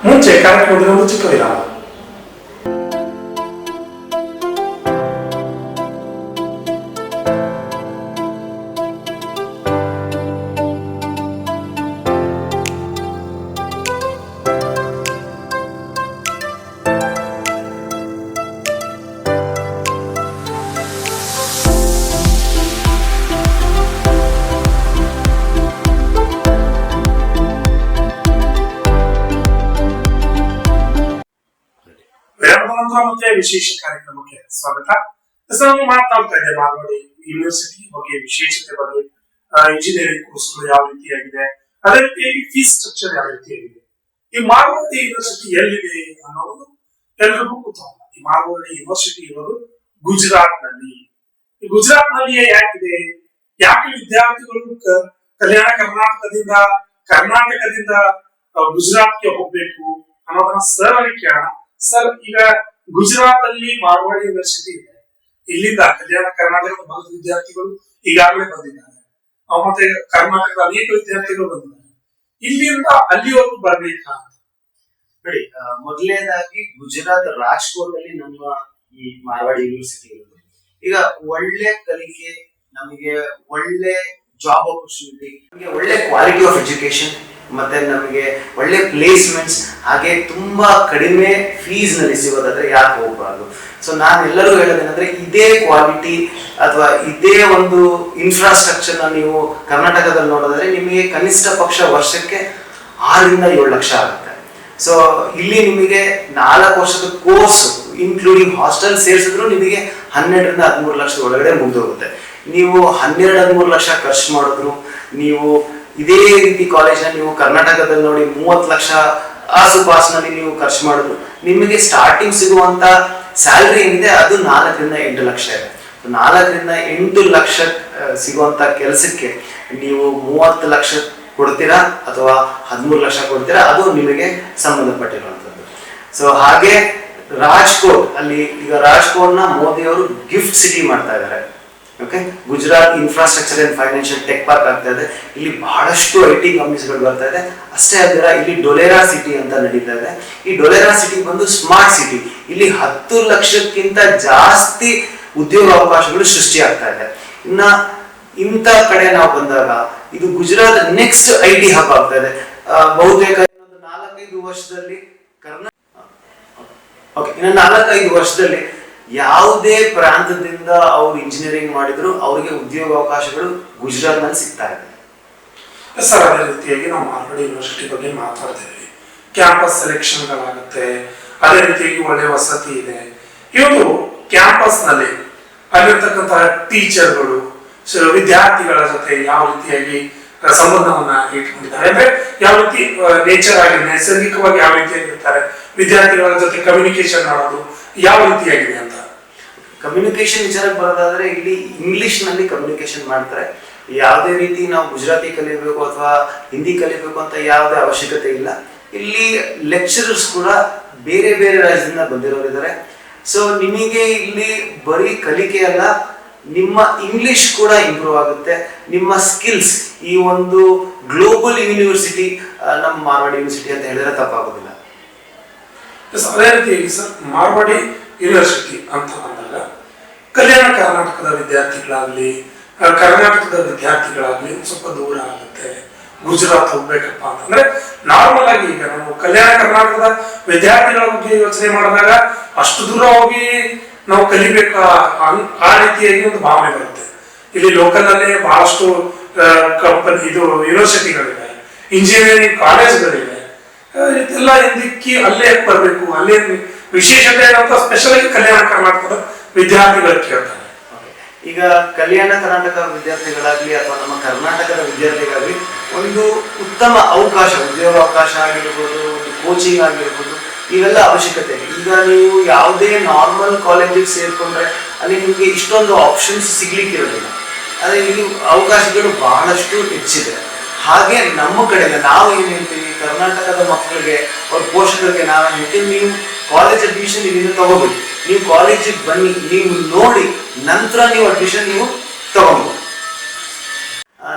ಮುಂಚೆ ಕಾರ್ಯಕ್ರಮದಲ್ಲಿ ಒಂದು ಚಿಕ್ಕ ವಿರಾಮ ವಿಶೇಷ ಕಾರ್ಯಕ್ರಮಕ್ಕೆ ಸ್ವಾಗತ. ನಾವು ಮಾತನಾಡ್ತಾ ಇದ್ದೆ ಮಾರ್ವಾಡಿ ಯೂನಿವರ್ಸಿಟಿ ಬಗ್ಗೆ, ವಿಶೇಷತೆ ಬಗ್ಗೆ. ಇಂಜಿನಿಯರಿಂಗ್ ಕೋರ್ಸ್ಗಳು ಯಾವ ರೀತಿಯಾಗಿದೆ? ಅದೇ ರೀತಿಯಾಗಿ ಫೀಸ್ ಸ್ಟ್ರಕ್ಚರ್ ಯಾವ ರೀತಿಯಾಗಿದೆ? ಈ ಮಾರ್ವಾಡಿ ಯೂನಿವರ್ಸಿಟಿ ಎಲ್ಲಿದೆ ಅನ್ನೋದು ಎಲ್ರಿಗೂ ಕುತೂಹಲ ಈ ಮಾರ್ವಾಡಿ ಯೂನಿವರ್ಸಿಟಿ ಇರೋದು ಗುಜರಾತ್ನಲ್ಲಿ ಗುಜರಾತ್ ನಲ್ಲಿಯೇ ಯಾಕಿದೆ? ಯಾಕೆ ವಿದ್ಯಾರ್ಥಿಗಳು ಕಲ್ಯಾಣ ಕರ್ನಾಟಕದಿಂದ ಕರ್ನಾಟಕದಿಂದ ಗುಜರಾತ್ಗೆ ಹೋಗ್ಬೇಕು ಅನ್ನೋದನ್ನ ಸರ್ ಕೇಳೋಣ. ಸರ್ ಈಗ ಗುಜರಾತ್ ಅಲ್ಲಿ ಮಾರ್ವಾಡಿ ಯೂನಿವರ್ಸಿಟಿ ಇದೆ. ಇಲ್ಲಿಂದ ಕಲ್ಯಾಣ ಕರ್ನಾಟಕದ ಬಹಳ ವಿದ್ಯಾರ್ಥಿಗಳು ಈಗಾಗಲೇ ಬಂದಿದ್ದಾರೆ. ಮತ್ತೆ ಕರ್ನಾಟಕದ ಅನೇಕ ವಿದ್ಯಾರ್ಥಿಗಳು ಬಂದಿದ್ದಾರೆ. ಇಲ್ಲಿಂದ ಅಲ್ಲಿವರೆಗೂ ಬರ್ಬೇಕಾ ನೋಡಿ ಮೊದಲನೇದಾಗಿ ಗುಜರಾತ್ ರಾಜ್ಕೋಟ್ ಅಲ್ಲಿ ನಮ್ಮ ಈ ಮಾರ್ವಾಡಿ ಯೂನಿವರ್ಸಿಟಿ ಇರೋದು ಈಗ ಒಳ್ಳೆ ಕಲಿಕೆ, ನಮಗೆ ಒಳ್ಳೆ ಜಾಬ್ ಆಪರ್ಚುನಿಟಿ ನಮಗೆ ಒಳ್ಳೆ ಕ್ವಾಲಿಟಿ ಆಫ್ ಎಜುಕೇಶನ್ ಮತ್ತೆ ನಮಗೆ ಒಳ್ಳೆ ಪ್ಲೇಸ್ಮೆಂಟ್ಸ್ ಹಾಗೆ ತುಂಬಾ ಕಡಿಮೆ ಫೀಸ್ನಲ್ಲಿ ಸಿಗೋದಾದ್ರೆ ಯಾಕೆ ಹೋಗ್ಬಾರ್ದು? ಸೊ ನಾನು ಎಲ್ಲರೂ ಹೇಳೋದೇನಂದ್ರೆ, ಇದೇ ಕ್ವಾಲಿಟಿ ಅಥವಾ ಇದೇ ಒಂದು ಇನ್ಫ್ರಾಸ್ಟ್ರಕ್ಚರ್ನ ನೀವು ಕರ್ನಾಟಕದಲ್ಲಿ ನೋಡೋದಾದ್ರೆ, ನಿಮಗೆ ಕನಿಷ್ಠ ಪಕ್ಷ ವರ್ಷಕ್ಕೆ ಆರರಿಂದ ಏಳು ಲಕ್ಷ ಆಗುತ್ತೆ. ಸೊ ಇಲ್ಲಿ ನಿಮಗೆ ನಾಲ್ಕು ವರ್ಷದ ಕೋರ್ಸ್ ಇನ್ಕ್ಲೂಡಿಂಗ್ ಹಾಸ್ಟೆಲ್ ಸೇರಿಸಿದ್ರು ನಿಮಗೆ ಹನ್ನೆರಡರಿಂದ ಹದಿಮೂರು ಲಕ್ಷದ ಒಳಗಡೆ ಮುಗಿದೋಗುತ್ತೆ. ನೀವು ಹನ್ನೆರಡು ಹದಿಮೂರು ಲಕ್ಷ ಖರ್ಚು ಮಾಡಿದ್ರು. ನೀವು ಇದೇ ರೀತಿ ಕಾಲೇಜ್ನ ನೀವು ಕರ್ನಾಟಕದಲ್ಲಿ ನೋಡಿ ಮೂವತ್ತು ಲಕ್ಷ ಆಸುಪಾಸಿನಲ್ಲಿ ನೀವು ಖರ್ಚು ಮಾಡಿದ್ರು. ನಿಮಗೆ ಸ್ಟಾರ್ಟಿಂಗ್ ಸಿಗುವಂತ ಸ್ಯಾಲ್ರಿ ಏನಿದೆ, ಅದು ನಾಲ್ಕರಿಂದ ಎಂಟು ಲಕ್ಷ ಇದೆ. ನಾಲ್ಕರಿಂದ ಎಂಟು ಲಕ್ಷ ಸಿಗುವಂತ ಕೆಲಸಕ್ಕೆ ನೀವು ಮೂವತ್ತು ಲಕ್ಷ ಕೊಡ್ತೀರಾ ಅಥವಾ ಹದಿಮೂರು ಲಕ್ಷ ಕೊಡ್ತೀರಾ, ಅದು ನಿಮಗೆ ಸಂಬಂಧಪಟ್ಟಿರುವಂಥದ್ದು. ಸೊ ಹಾಗೆ ರಾಜ್ಕೋಟ್ ಅಲ್ಲಿ ಈಗ ರಾಜ್ಕೋಟ್ನ ಮೋದಿ ಅವರು ಗಿಫ್ಟ್ ಸಿಟಿ ಮಾಡ್ತಾ ಇದ್ದಾರೆ. Okay Gujarat infrastructure and financial tech park ಆಗ್ತಾ ಇದೆ. ಇಲ್ಲಿ ಬಹಳಷ್ಟು ಐ ಟಿ ಕಂಪ್ನೀಸ್ಗಳು ಬರ್ತಾ ಇದೆ. ಅಷ್ಟೇ ಅಲ್ಲದ ಇಲ್ಲಿ ಡೊಲೆರಾ ಸಿಟಿ ಅಂತ ನಡೀತಾ ಇದೆ. ಈ ಡೊಲೆರಾ ಸಿಟಿ ಬಂದು ಸ್ಮಾರ್ಟ್ ಸಿಟಿ ಇಲ್ಲಿ ಹತ್ತು ಲಕ್ಷಕ್ಕಿಂತ ಜಾಸ್ತಿ ಉದ್ಯೋಗ ಅವಕಾಶಗಳು ಸೃಷ್ಟಿ ಆಗ್ತಾ ಇದೆ. ಇನ್ನ ಇಂಥ ಕಡೆ ನಾವು ಬಂದಾಗ ಇದು Gujarat next I T hub ಆಗ್ತಾ ಇದೆ. ಬಹುತೇಕ ನಾಲ್ಕೈದು ವರ್ಷದಲ್ಲಿ ಕರ್ನಾಟಕ ನಾಲ್ಕೈದು ವರ್ಷದಲ್ಲಿ ಯಾವುದೇ ಪ್ರಾಂತದಿಂದ ಅವರು ಇಂಜಿನಿಯರಿಂಗ್ ಮಾಡಿದ್ರು, ಅವರಿಗೆ ಉದ್ಯೋಗ ಅವಕಾಶಗಳು ಗುಜರಾತ್ನಲ್ಲಿ ಸಿಗ್ತಾ ಇದೆ. ಸರ್, ಅದೇ ರೀತಿಯಾಗಿ ನಾವು ಮಾರ್ವಾಡಿ ಯೂನಿವರ್ಸಿಟಿ ಬಗ್ಗೆ ಮಾತಾಡ್ತೇವೆ ಕ್ಯಾಂಪಸ್ ಸೆಲೆಕ್ಷನ್ಗಳಾಗುತ್ತೆ ಅದೇ ರೀತಿಯಾಗಿ ಒಳ್ಳೆ ವಸತಿ ಇದೆ. ಇವತ್ತು ಕ್ಯಾಂಪಸ್ನಲ್ಲಿ ಅಲ್ಲಿರ್ತಕ್ಕಂತಹ ಟೀಚರ್ಗಳು ವಿದ್ಯಾರ್ಥಿಗಳ ಜೊತೆ ಯಾವ ರೀತಿಯಾಗಿ ಸಂಬಂಧವನ್ನ ಇಟ್ಕೊಂಡಿದ್ದಾರೆ. ಅಂದ್ರೆ ಯಾವ ರೀತಿ ನೇಚರ್ ಆಗಿ, ನೈಸರ್ಗಿಕವಾಗಿ ಯಾವ ರೀತಿಯಾಗಿ ಇರ್ತಾರೆ? ವಿದ್ಯಾರ್ಥಿಗಳ ಜೊತೆ ಕಮ್ಯುನಿಕೇಶನ್ ಮಾಡೋದು ಯಾವ ರೀತಿಯಾಗಿದೆ ಅಂತ? ಕಮ್ಯುನಿಕೇಶನ್ ವಿಚಾರಕ್ಕೆ ಬರೋದಾದ್ರೆ ಇಲ್ಲಿ ಇಂಗ್ಲಿಷ್ನಲ್ಲಿ ಕಮ್ಯುನಿಕೇಶನ್ ಮಾಡ್ತಾರೆ. ಯಾವುದೇ ರೀತಿ ನಾವು ಗುಜರಾತಿ ಕಲಿಬೇಕು ಅಥವಾ ಹಿಂದಿ ಕಲಿಬೇಕು ಅಂತ ಯಾವುದೇ ಅವಶ್ಯಕತೆ ಇಲ್ಲ. ಇಲ್ಲಿ ಲೆಕ್ಚರರ್ಸ್ ಕೂಡ ಬೇರೆ ಬೇರೆ ರಾಜ್ಯದಿಂದ ಬಂದಿರೋರಿದ್ದಾರೆ ಸೊ ನಿಮಗೆ ಇಲ್ಲಿ ಬರೀ ಕಲಿಕೆ ಅಲ್ಲ, ನಿಮ್ಮ ಇಂಗ್ಲಿಷ್ ಕೂಡ ಇಂಪ್ರೂವ್ ಆಗುತ್ತೆ. ನಿಮ್ಮ ಸ್ಕಿಲ್ಸ್ ಈ ಒಂದು ಗ್ಲೋಬಲ್ ಯೂನಿವರ್ಸಿಟಿ ನಮ್ಮ ಮಾರ್ವಾಡಿ ಯೂನಿವರ್ಸಿಟಿ ಅಂತ ಹೇಳಿದ್ರೆ ತಪ್ಪಾಗೋದಿಲ್ಲ. ಎಸ್, ಅದೇ ರೀತಿಯಾಗಿ ಸರ್ ಮಾರ್ವಾಡಿ ಯೂನಿವರ್ಸಿಟಿ ಅಂತ ಬಂದಾಗ ಕಲ್ಯಾಣ ಕರ್ನಾಟಕದ ವಿದ್ಯಾರ್ಥಿಗಳಾಗಲಿ ಕರ್ನಾಟಕದ ವಿದ್ಯಾರ್ಥಿಗಳಾಗಲಿ ಸ್ವಲ್ಪ ದೂರ ಆಗುತ್ತೆ. ಗುಜರಾತ್ ಹೋಗ್ಬೇಕಪ್ಪ ಅಂತಂದ್ರೆ ನಾರ್ಮಲ್ ಆಗಿ ಈಗ ನಾವು ಕಲ್ಯಾಣ ಕರ್ನಾಟಕದ ವಿದ್ಯಾರ್ಥಿಗಳ ಬಗ್ಗೆ ಯೋಚನೆ ಮಾಡಿದಾಗ ಅಷ್ಟು ದೂರ ಹೋಗಿ ನಾವು ಕಲಿಬೇಕ? ಆ ರೀತಿಯಾಗಿ ಒಂದು ಭಾವನೆ ಬರುತ್ತೆ. ಇಲ್ಲಿ ಲೋಕಲ್ ಅಲ್ಲೇ ಬಹಳಷ್ಟು ಕಂಪನಿ ಇದು ಯೂನಿವರ್ಸಿಟಿಗಳಿವೆ ಇಂಜಿನಿಯರಿಂಗ್ ಕಾಲೇಜ್ಗಳಿವೆ ಇದೆಲ್ಲ ಹಿಂದಿಕ್ಕಿ ಅಲ್ಲೇ ಬರಬೇಕು? ಅಲ್ಲೇ ವಿಶೇಷತೆ ಏನಂತ ಸ್ಪೆಷಲ್ ಆಗಿ ಕಲ್ಯಾಣ ಕರ್ನಾಟಕದ ವಿದ್ಯಾರ್ಥಿಗಳು ಕೇಳ್ತಾರೆ. ಈಗ ಕಲ್ಯಾಣ ಕರ್ನಾಟಕ ವಿದ್ಯಾರ್ಥಿಗಳಾಗ್ಲಿ ಅಥವಾ ನಮ್ಮ ಕರ್ನಾಟಕದ ವಿದ್ಯಾರ್ಥಿಗಳಾಗ್ಲಿ ಒಂದು ಉತ್ತಮ ಅವಕಾಶ, ಉದ್ಯೋಗ ಅವಕಾಶ ಆಗಿರ್ಬೋದು, ಒಂದು ಕೋಚಿಂಗ್ ಆಗಿರ್ಬೋದು, ಇವೆಲ್ಲ ಅವಶ್ಯಕತೆ. ಈಗ ನೀವು ಯಾವುದೇ ನಾರ್ಮಲ್ ಕಾಲೇಜಿಗೆ ಸೇರ್ಕೊಂಡ್ರೆ ಅಲ್ಲಿ ನಿಮಗೆ ಇಷ್ಟೊಂದು ಆಪ್ಷನ್ಸ್ ಸಿಗ್ಲಿಕ್ಕೆ ಇರೋದಿಲ್ಲ ಆದರೆ ಇಲ್ಲಿ ಅವಕಾಶಗಳು ಬಹಳಷ್ಟು ಹೆಚ್ಚಿದೆ. ಹಾಗೆ ನಮ್ಮ ಕಡೆಯಿಂದ ನಾವು ಏನ್ ಹೇಳ್ತೀವಿ? ಕರ್ನಾಟಕದ ಮಕ್ಕಳಿಗೆ ಅವ್ರ ಪೋಷಕರಿಗೆ ನಾವೇನ್ ಹೇಳ್ತೀವಿ? ನೀವು ಕಾಲೇಜ್ ಅಡ್ಮಿಷನ್ ಇಲ್ಲಿಂದ ತಗೋಬೇಕು. ನೀವು ಕಾಲೇಜಿಗೆ ಬನ್ನಿ, ನೀವು ನೋಡಿ ನಂತರ ನೀವು ಅಡ್ಮಿಷನ್ ನೀವು ತಗೊಬೋದು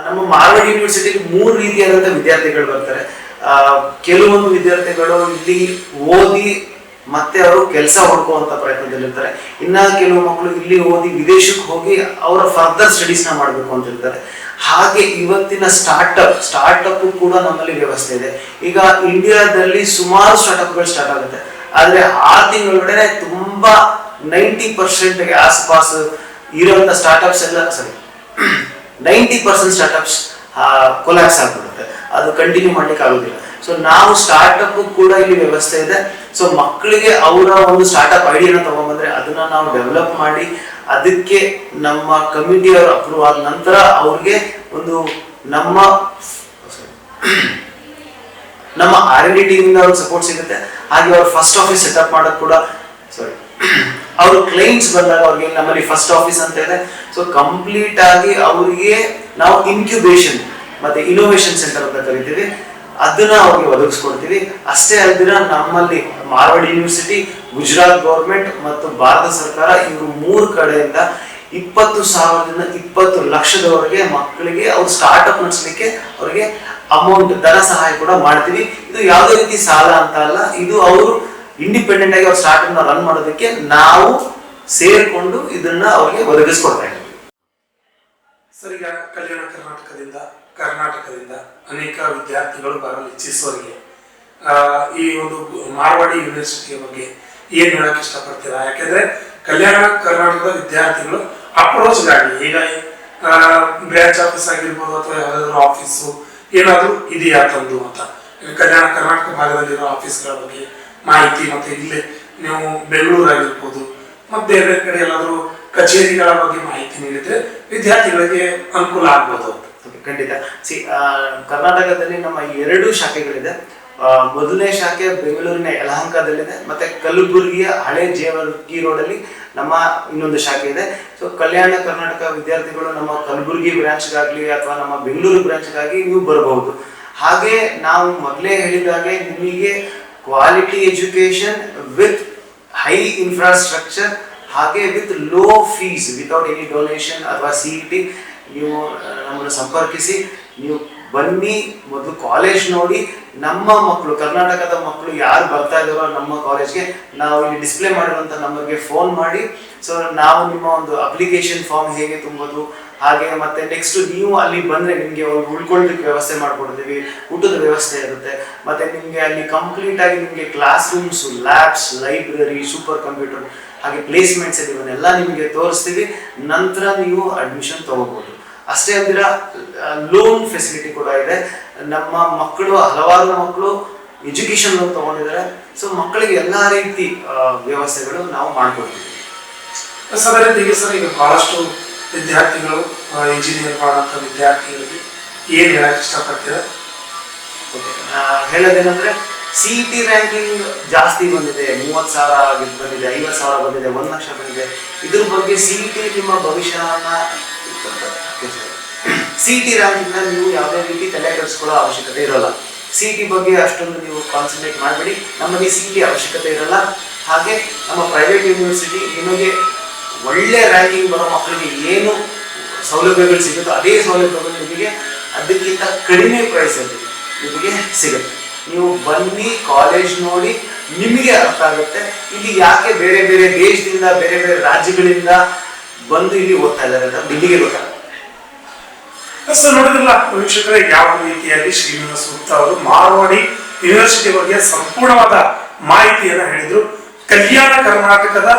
ನಮ್ಮ ಮಾರ್ವಾಡ್ ಯೂನಿವರ್ಸಿಟಿಗೆ ಮೂರು ರೀತಿಯಾದಂಥ ವಿದ್ಯಾರ್ಥಿಗಳು ಬರ್ತಾರೆ. ಕೆಲವೊಂದು ವಿದ್ಯಾರ್ಥಿಗಳು ಇಲ್ಲಿ ಓದಿ ಮತ್ತೆ ಅವರು ಕೆಲಸ ಹುಡ್ಕುವಂತ ಪ್ರಯತ್ನದಲ್ಲಿರ್ತಾರೆ. ಇನ್ನ ಕೆಲವು ಮಕ್ಕಳು ಇಲ್ಲಿ ಓದಿ ವಿದೇಶಕ್ಕೆ ಹೋಗಿ ಅವರ ಫರ್ದರ್ ಸ್ಟಡೀಸ್ನ ಮಾಡಬೇಕು ಅಂತ ಇರ್ತಾರೆ. ಹಾಗೆ ಇವತ್ತಿನ ಸ್ಟಾರ್ಟ್ಅಪ್ ಸ್ಟಾರ್ಟ್ಅಪ್ ಕೂಡ ನಮ್ಮಲ್ಲಿ ವ್ಯವಸ್ಥೆ ಇದೆ. ಈಗ ಇಂಡಿಯಾದಲ್ಲಿ ಸುಮಾರು ಸ್ಟಾರ್ಟಪ್ಗಳು ಸ್ಟಾರ್ಟ್ ಆಗುತ್ತೆ. ಆದರೆ ಆ ತಿಂಗಳೊಳಗಡೆ ತುಂಬಾ ನೈಂಟಿ ಪರ್ಸೆಂಟ್ಗೆ ಆಸ್ಪಾಸ್ ಇರುವಂತ ಸ್ಟಾರ್ಟ್ಅಪ್ಸ್ ಎಲ್ಲ ಸರಿ ನೈಂಟಿ ಪರ್ಸೆಂಟ್ ಸ್ಟಾರ್ಟ್ಅಪ್ಸ್ ಕೊಲಾಪ್ಸ್ ಆಗ್ಬಿಡುತ್ತೆ. ಅದು ಕಂಟಿನ್ಯೂ ಮಾಡ್ಲಿಕ್ಕೆ ಆಗೋದಿಲ್ಲ. ಸೊ ನಾವು ಸ್ಟಾರ್ಟ್ಅಪ್ ಕೂಡ ಇಲ್ಲಿ ವ್ಯವಸ್ಥೆ ಇದೆ. ಸೊ ಮಕ್ಕಳಿಗೆ ಅವರ ಒಂದು ಸ್ಟಾರ್ಟ್ಅಪ್ ಐಡಿಯಾನ ತಗೊಂಡ್ಬಂದ್ರೆ ಅದನ್ನ ನಾವು ಡೆವಲಪ್ ಮಾಡಿ ಅದಕ್ಕೆ ನಮ್ಮ ಕಮಿಟಿ ಅವರು ಅಪ್ರೂವ್ ಆದ ನಂತರ ಅವ್ರಿಗೆ ಒಂದು ನಮ್ಮ ನಮ್ಮ ಆರ್ ಎನ್ ಡಿ ಸಪೋರ್ಟ್ ಸಿಗುತ್ತೆ. ಹಾಗೆ ಅವ್ರು ಫಸ್ಟ್ ಆಫೀಸ್ ಸೆಟಪ್ ಮಾಡೋದು ಕೂಡ ಸಾರಿ ಅವರು ಕ್ಲೈಂಟ್ಸ್ ಬಂದಾಗ ಅವ್ರಿಗೆ ನಮ್ಮಲ್ಲಿ ಫಸ್ಟ್ ಆಫೀಸ್ ಅಂತ ಇದೆ. ಸೊ ಕಂಪ್ಲೀಟ್ ಆಗಿ ಅವರಿಗೆ ನಾವು ಇನ್ಕ್ಯುಬೇಷನ್ ಮತ್ತೆ ಇನೋವೇಷನ್ ಸೆಂಟರ್ ಅಂತ ಕರಿತೀವಿ. ಅದನ್ನ ಅವ್ರಿಗೆ ಒದಗಿಸ್ಕೊಡ್ತೀವಿ. ಅಷ್ಟೇ ಅಲ್ದಿರ ನಮ್ಮಲ್ಲಿ ಮಾರ್ವಾಡಿ ಯೂನಿವರ್ಸಿಟಿ, ಗುಜರಾತ್ ಗೌರ್ಮೆಂಟ್ ಮತ್ತು ಭಾರತ ಸರ್ಕಾರ ಇವರು ಮೂರು ಕಡೆಯಿಂದ ಇಪ್ಪತ್ತು ಸಾವಿರದಿಂದ ಇಪ್ಪತ್ತು ಲಕ್ಷದವರೆಗೆ ಮಕ್ಕಳಿಗೆ ಅವ್ರು ಸ್ಟಾರ್ಟ್ಅಪ್ ನಡೆಸಲಿಕ್ಕೆ ಅವ್ರಿಗೆ ಅಮೌಂಟ್ ಧನ ಸಹಾಯ ಕೂಡ ಮಾಡ್ತೀವಿ. ಇದು ಯಾವುದೇ ರೀತಿ ಸಾಲ ಅಂತ ಅಲ್ಲ. ಇದು ಅವರು ಇಂಡಿಪೆಂಡೆಂಟ್ ಆಗಿ ಅವ್ರ ಸ್ಟಾರ್ಟ್ಅಪ್ನ ರನ್ ಮಾಡೋದಕ್ಕೆ ನಾವು ಸೇರ್ಕೊಂಡು ಇದನ್ನ ಅವ್ರಿಗೆ ಒದಗಿಸ್ಕೊಡ್ತಾ ಇದ್ದೀವಿ. ಸರ್, ಈಗ ಕಲ್ಯಾಣ ಕರ್ನಾಟಕದಿಂದ ಕರ್ನಾಟಕದಿಂದ ಅನೇಕ ವಿದ್ಯಾರ್ಥಿಗಳು ಬರಲು ಇಚ್ಛಿಸುವವರಿಗೆ ಆ, ಈ ಒಂದು ಮಾರ್ವಾಡಿ ಯೂನಿವರ್ಸಿಟಿಯ ಬಗ್ಗೆ ಏನ್ ಹೇಳಕ್ ಇಷ್ಟಪಡ್ತೀರಾ? ಯಾಕೆಂದ್ರೆ ಕಲ್ಯಾಣ ಕರ್ನಾಟಕದ ವಿದ್ಯಾರ್ಥಿಗಳು ಅಪ್ರೋಚ್ ಅಪ್ರೋಚ್ಗಾಗಿ ಈಗ ಬ್ರಾಂಚ್ ಆಫೀಸ್ ಆಗಿರ್ಬೋದು ಅಥವಾ ಯಾವ್ದಾದ್ರು ಆಫೀಸು ಏನಾದರೂ ಇದೆಯಾ ತಂದು ಅಂತ. ಕಲ್ಯಾಣ ಕರ್ನಾಟಕ ಭಾಗದಲ್ಲಿರೋ ಆಫೀಸ್ಗಳ ಬಗ್ಗೆ ಮಾಹಿತಿ ಮತ್ತೆ ಇಲ್ಲೇ ನೀವು ಬೆಂಗಳೂರು ಆಗಿರ್ಬೋದು ಮತ್ತೆ ಬೇರೆ ಬೇರೆ ಕಡೆ ಎಲ್ಲಾದರೂ ಕಚೇರಿಗಳ ಬಗ್ಗೆ ಮಾಹಿತಿ ನೀಡಿದ್ರೆ ವಿದ್ಯಾರ್ಥಿಗಳಿಗೆ ಅನುಕೂಲ ಆಗ್ಬೋದು ಅಂತ. ಖಂಡಿತ. ಸಿ ಕರ್ನಾಟಕದಲ್ಲಿ ನಮ್ಮ ಎರಡು ಶಾಖೆಗಳಿದೆ. ಮೊದಲನೇ ಶಾಖೆ ಬೆಂಗಳೂರಿನ ಯಲಹಂಕದಲ್ಲಿದೆ, ಮತ್ತೆ ಕಲಬುರಗಿಯ ಹಳೆ ಜೇವರ್ಗಿ ರೋಡಲ್ಲಿ ನಮ್ಮ ಇನ್ನೊಂದು ಶಾಖೆ ಇದೆ. ಸೊ ಕಲ್ಯಾಣ ಕರ್ನಾಟಕ ವಿದ್ಯಾರ್ಥಿಗಳು ನಮ್ಮ ಕಲಬುರಗಿ ಬ್ರಾಂಚ್ಗಾಗಲಿ ಅಥವಾ ನಮ್ಮ ಬೆಂಗಳೂರು ಬ್ರಾಂಚ್ಗಾಗಿ ನೀವು ಬರಬಹುದು. ಹಾಗೆ ನಾವು ಮೊದಲೇ ಹೇಳಿದಾಗೆ ನಿಮಗೆ quality education with high infrastructure ಹಾಗೆ with low fees without any donation ಅಥವಾ ಸಿ ಇ ಟಿ ನೀವು ನಮ್ಮನ್ನು ಸಂಪರ್ಕಿಸಿ, ನೀವು ಬನ್ನಿ ಮೊದಲು ಕಾಲೇಜ್ ನೋಡಿ ನಮ್ಮ ಮಕ್ಕಳು ಕರ್ನಾಟಕದ ಮಕ್ಕಳು ಯಾರು ಬರ್ತಾ ಇದ್ದಾರೋ ನಮ್ಮ ಕಾಲೇಜ್ಗೆ ನಾವು ಇಲ್ಲಿ ಡಿಸ್ಪ್ಲೇ ಮಾಡಿರುವಂಥ ನಂಬರ್ಗೆ ಫೋನ್ ಮಾಡಿ. ಸೊ ನಾವು ನಿಮ್ಮ ಒಂದು ಅಪ್ಲಿಕೇಶನ್ ಫಾರ್ಮ್ ಹೇಗೆ ತುಂಬೋದು, ಹಾಗೆ ಮತ್ತೆ ನೆಕ್ಸ್ಟ್ ನೀವು ಅಲ್ಲಿ ಬಂದ್ರೆ ನಿಮಗೆ ಉಳ್ಕೊಳ್ಳಿಕ್ಕೆ ವ್ಯವಸ್ಥೆ ಮಾಡ್ಕೊಡ್ತೀವಿ, ಊಟದ ವ್ಯವಸ್ಥೆ ಇರುತ್ತೆ. ಮತ್ತೆ ನಿಮಗೆ ಅಲ್ಲಿ ಕಂಪ್ಲೀಟ್ ಆಗಿ ನಿಮಗೆ classrooms labs library super computer ಹಾಗೆ ಪ್ಲೇಸ್ಮೆಂಟ್ಸ್ ಇವನ್ನೆಲ್ಲ ನಿಮಗೆ ತೋರಿಸ್ತೀವಿ. ನಂತರ ನೀವು ಅಡ್ಮಿಷನ್ ತಗೋಬಹುದು ಅಷ್ಟೇ ಅಂದಿರ ಲೋನ್ ಫೆಸಿಲಿಟಿ ಕೂಡ ಇದೆ. ನಮ್ಮ ಮಕ್ಕಳು ಹಲವಾರು ಮಕ್ಕಳು ಎಜುಕೇಶನ್ ಲೋನ್ ತಗೊಂಡಿದ್ದಾರೆ. ಸೊ ಮಕ್ಕಳಿಗೆ ಎಲ್ಲಾ ರೀತಿ ವ್ಯವಸ್ಥೆಗಳು ನಾವು ಮಾಡ್ಕೊಡ್ತೀವಿ. ಸರ್ ಈಗ ಸರ್ ಈಗ ಬಹಳಷ್ಟು ವಿದ್ಯಾರ್ಥಿಗಳು ಇಂಜಿನಿಯರ್ ಮಾಡುವಂಥ ವಿದ್ಯಾರ್ಥಿಗಳಿಗೆ ಏನು ಹೇಳಕ್ ಇಷ್ಟಪಡ್ತೀರಾ? ಹೇಳೋದೇನಂದ್ರೆ ಸಿ ಟಿ ರ್ಯಾಂಕಿಂಗ್ ಜಾಸ್ತಿ ಬಂದಿದೆ. ಮೂವತ್ತು ಸಾವಿರ ಬಂದಿದೆ ಐವತ್ತು ಸಾವಿರ ಬಂದಿದೆ ಒಂದು ಲಕ್ಷ ಬಂದಿದೆ. ಇದ್ರ ಬಗ್ಗೆ ಸಿ ಟಿ ನಿಮ್ಮ ಭವಿಷ್ಯವನ್ನ ಸಿ ಟಿ ರ್ಯಾಂಕಿಂಗ್ನ ನೀವು ಯಾವುದೇ ರೀತಿ ತಲೆ ಕೆಡಿಸ್ಕೊಳ್ಳೋ ಅವಶ್ಯಕತೆ ಇರೋಲ್ಲ. ಸಿ ಟಿ ಬಗ್ಗೆ ಅಷ್ಟೊಂದು ನೀವು ಕಾನ್ಸಂಟ್ರೇಟ್ ಮಾಡಬೇಡಿ. ನಮ್ಮಲ್ಲಿ ಸಿ ಟಿ ಅವಶ್ಯಕತೆ ಇರಲ್ಲ. ಹಾಗೆ ನಮ್ಮ ಪ್ರೈವೇಟ್ ಯೂನಿವರ್ಸಿಟಿ ನಿಮಗೆ ಒಳ್ಳೆ ರ್ಯಾಂಕಿಂಗ್ ಬರೋ ಮಕ್ಕಳಿಗೆ ಏನು ಸೌಲಭ್ಯಗಳು ಸಿಗುತ್ತೋ ಅದೇ ಸೌಲಭ್ಯಗಳು ನಿಮಗೆ ಅದಕ್ಕಿಂತ ಕಡಿಮೆ ಪ್ರೈಸಲ್ಲಿ ನಿಮಗೆ ಸಿಗುತ್ತೆ. ನೀವು ಬನ್ನಿ ಕಾಲೇಜ್ ನೋಡಿ ನಿಮಗೆ ಅರ್ಥ ಆಗುತ್ತೆ. ಇಲ್ಲಿ ಯಾಕೆ ಬೇರೆ ಬೇರೆ ದೇಶದಿಂದ, ಬೇರೆ ಬೇರೆ ರಾಜ್ಯಗಳಿಂದ ಬಂದು ಇಲ್ಲಿ ಓದ್ತಾ ಇದ್ದಾರೆ ಅಂತ ನಿಮಗೆ ಗೊತ್ತಾಗುತ್ತೆ. ಸರ್ ನೋಡಿದ್ರಲ್ಲ, ವೀಕ್ಷಕರೇ, ಯಾವ ರೀತಿಯಲ್ಲಿ ಶ್ರೀನಿವಾಸ ಗುಪ್ತ ಅವರು ಮಾರವಾಡಿ ಯೂನಿವರ್ಸಿಟಿ ಬಗ್ಗೆ ಸಂಪೂರ್ಣವಾದ ಮಾಹಿತಿಯನ್ನು ಹೇಳಿದ್ರು. ಕಲ್ಯಾಣ ಕರ್ನಾಟಕದ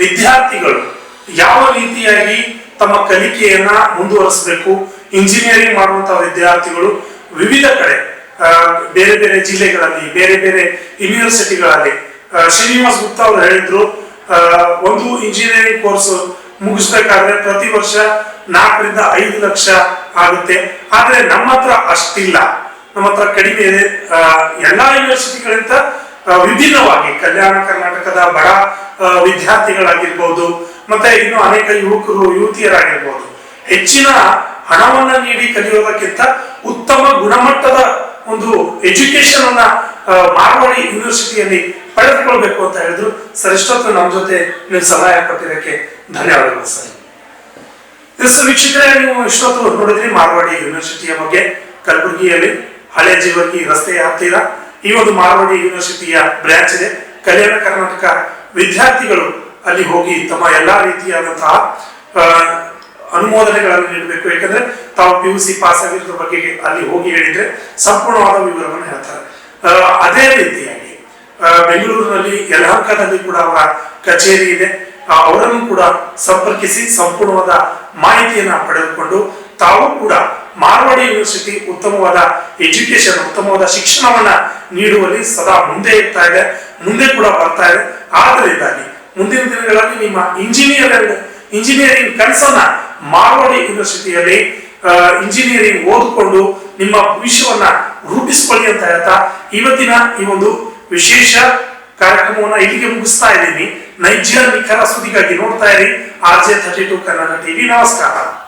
ವಿದ್ಯಾರ್ಥಿಗಳು ಯಾವ ರೀತಿಯಾಗಿ ತಮ್ಮ ಕಲಿಕೆಯನ್ನ ಮುಂದುವರಿಸಬೇಕು ಇಂಜಿನಿಯರಿಂಗ್ ಮಾಡುವಂತಹ ವಿದ್ಯಾರ್ಥಿಗಳು ವಿವಿಧ ಕಡೆ ಬೇರೆ ಬೇರೆ ಜಿಲ್ಲೆಗಳಲ್ಲಿ, ಬೇರೆ ಬೇರೆ ಯೂನಿವರ್ಸಿಟಿಗಳಲ್ಲಿ ಶ್ರೀನಿವಾಸ್ ಗುಪ್ತಾ ಅವರು ಹೇಳಿದ್ರು ಒಂದು ಇಂಜಿನಿಯರಿಂಗ್ ಕೋರ್ಸ್ ಮುಗಿಸ್ಬೇಕಾದ್ರೆ ಪ್ರತಿ ವರ್ಷ ನಾಲ್ಕರಿಂದ ಐದು ಲಕ್ಷ ಆಗುತ್ತೆ. ಆದ್ರೆ ನಮ್ಮ ಹತ್ರ ಅಷ್ಟಿಲ್ಲ. ನಮ್ಮ ಹತ್ರ ಕಡಿಮೆ ಇದೆ. ಎಲ್ಲಾ ಯೂನಿವರ್ಸಿಟಿಗಳಿಂದ ವಿಭಿನ್ನವಾಗಿ ಕಲ್ಯಾಣ ಕರ್ನಾಟಕದ ಬಡ ವಿದ್ಯಾರ್ಥಿಗಳಾಗಿರ್ಬೋದು, ಮತ್ತೆ ಇನ್ನು ಅನೇಕ ಯುವಕರು, ಯುವತಿಯರಾಗಿರ್ಬೋದು. ಹೆಚ್ಚಿನ ಹಣವನ್ನ ನೀಡಿ ಕಲಿಯೋದಕ್ಕಿಂತ ಉತ್ತಮ ಗುಣಮಟ್ಟದ ಒಂದು ಎಜುಕೇಶನ್ ಅನ್ನ ಮಾರ್ವಾಡಿ ಯೂನಿವರ್ಸಿಟಿಯಲ್ಲಿ ಪಡೆದುಕೊಳ್ಬೇಕು ಅಂತ ಹೇಳಿದ್ರು. ಸರ್ ಇಷ್ಟೊತ್ತು ನಮ್ಮ ಜೊತೆ ನೀವು ಸಲಹೆ ಕೊಟ್ಟಿದ್ದಕ್ಕೆ ಧನ್ಯವಾದಗಳು, ಸರ್. ಎಸ್ ವೀಕ್ಷಕರೇ ನೀವು ಇಷ್ಟೊತ್ತು ನೋಡಿದ್ರಿ ಮಾರ್ವಾಡಿ ಯೂನಿವರ್ಸಿಟಿಯ ಬಗ್ಗೆ. ಕಲಬುರಗಿಯಲ್ಲಿ ಹಳೆ ಜೀವಕಿ ರಸ್ತೆಯ ಹತ್ತಿರ ಈ ಒಂದು ಮಾರ್ವಾಡಿ ಯೂನಿವರ್ಸಿಟಿಯ ಬ್ರಾಂಚ್ ಇದೆ. ಕಲ್ಯಾಣ ಕರ್ನಾಟಕ ವಿದ್ಯಾರ್ಥಿಗಳು ಅಲ್ಲಿ ಹೋಗಿ ತಮ್ಮ ಎಲ್ಲಾ ರೀತಿಯಾದಂತಹ ಅನುಮೋದನೆಗಳನ್ನು ನೀಡಬೇಕು. ಯಾಕಂದ್ರೆ ತಾವು ಪಿ ಯು ಸಿ ಪಾಸ್ ಆಗಿರೋದ್ರ ಬಗ್ಗೆ ಅಲ್ಲಿ ಹೋಗಿ ಹೇಳಿದ್ರೆ ಸಂಪೂರ್ಣವಾದ ವಿವರವನ್ನು ಹೇಳ್ತಾರೆ. ಅದೇ ರೀತಿಯಾಗಿ ಬೆಂಗಳೂರಿನಲ್ಲಿ ಯಲಹಂಕದಲ್ಲಿ ಕೂಡ ಅವರ ಕಚೇರಿ ಇದೆ. ಅವರನ್ನು ಕೂಡ ಸಂಪರ್ಕಿಸಿ ಸಂಪೂರ್ಣವಾದ ಮಾಹಿತಿಯನ್ನ ಪಡೆದುಕೊಂಡು ತಾವು ಕೂಡ ಮಾರ್ವಾಡಿ ಯೂನಿವರ್ಸಿಟಿ ಉತ್ತಮವಾದ ಎಜುಕೇಶನ್ ಉತ್ತಮವಾದ ಶಿಕ್ಷಣವನ್ನ ನೀಡುವಲ್ಲಿ ಸದಾ ಮುಂದೆ ಇರ್ತಾ ಇದೆ, ಮುಂದೆ ಕೂಡ ಬರ್ತಾ ಇದೆ. ಆದ್ದರಿಂದಾಗಿ ಮುಂದಿನ ದಿನಗಳಲ್ಲಿ ನಿಮ್ಮ ಇಂಜಿನಿಯರ್ ಇಂಜಿನಿಯರಿಂಗ್ ಕನಸನ್ನ ಮಾರ್ವಾಡಿ ಯೂನಿವರ್ಸಿಟಿಯಲ್ಲಿ ಇಂಜಿನಿಯರಿಂಗ್ ಓದಿಕೊಂಡು ನಿಮ್ಮ ಭವಿಷ್ಯವನ್ನ ರೂಪಿಸಿಕೊಳ್ಳಿ ಅಂತ ಹೇಳ್ತಾ ಇವತ್ತಿನ ಈ ಒಂದು ವಿಶೇಷ ಕಾರ್ಯಕ್ರಮವನ್ನು ಇಲ್ಲಿಗೆ ಮುಗಿಸ್ತಾ ಇದ್ದೀನಿ. ನೈಜ ನಿಖರ ಸುದ್ದಿಗಾಗಿ ನೋಡ್ತಾ ಇರಿ. R J thirty two Kannada TV. ನಮಸ್ಕಾರ.